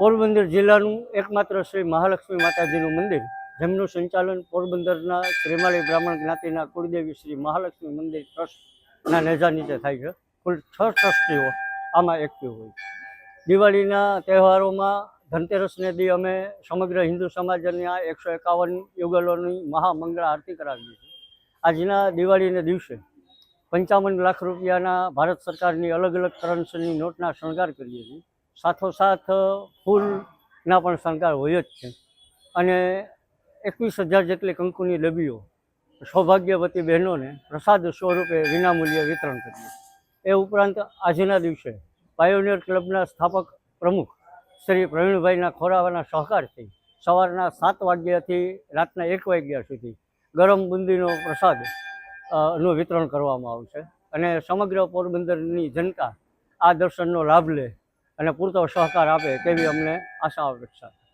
પોરબંદર જિલ્લાનું એકમાત્ર શ્રી મહાલક્ષ્મી માતાજીનું મંદિર. જેમનું સંચાલન પોરબંદરના શ્રીમાળી બ્રાહ્મણ જ્ઞાતિના કુળદેવી શ્રી મહાલક્ષ્મી મંદિર ટ્રસ્ટના નેજા નીચે થાય છે. કુલ છ ટ્રસ્ટીઓ આમાં એક્ટિવ હોય દિવાળીના તહેવારોમાં ધનતેરસને દી અમે સમગ્ર હિન્દુ સમાજના એકસો એકાવન યુગલોની મહામંગળ આરતી કરાવીએ છીએ. આજના દિવાળીના દિવસે પંચાવન લાખ રૂપિયાના ભારત સરકારની અલગ અલગ કરન્સીની નોટના શણગાર કરીએ છીએ. સાથોસાથ ફૂલના પણ શણગાર હોય જ છે. અને એકવીસ હજાર જેટલી કંકુની ડબીઓ સૌભાગ્યવતી બહેનોને પ્રસાદ સ્વરૂપે વિનામૂલ્યે વિતરણ કર્યું. એ ઉપરાંત આજના દિવસે પાયોનિયર ક્લબના સ્થાપક પ્રમુખ શ્રી પ્રવીણભાઈના ખોરાવાના સહકારથી સવારના સાત વાગ્યાથી રાતના એક વાગ્યા સુધી ગરમ બુંદીનો પ્રસાદનું વિતરણ કરવામાં આવશે. અને સમગ્ર પોરબંદરની જનતા આ દર્શનનો લાભ લે અને પૂરતો સહકાર આપે તેવી અમને આશા અપેક્ષા છે.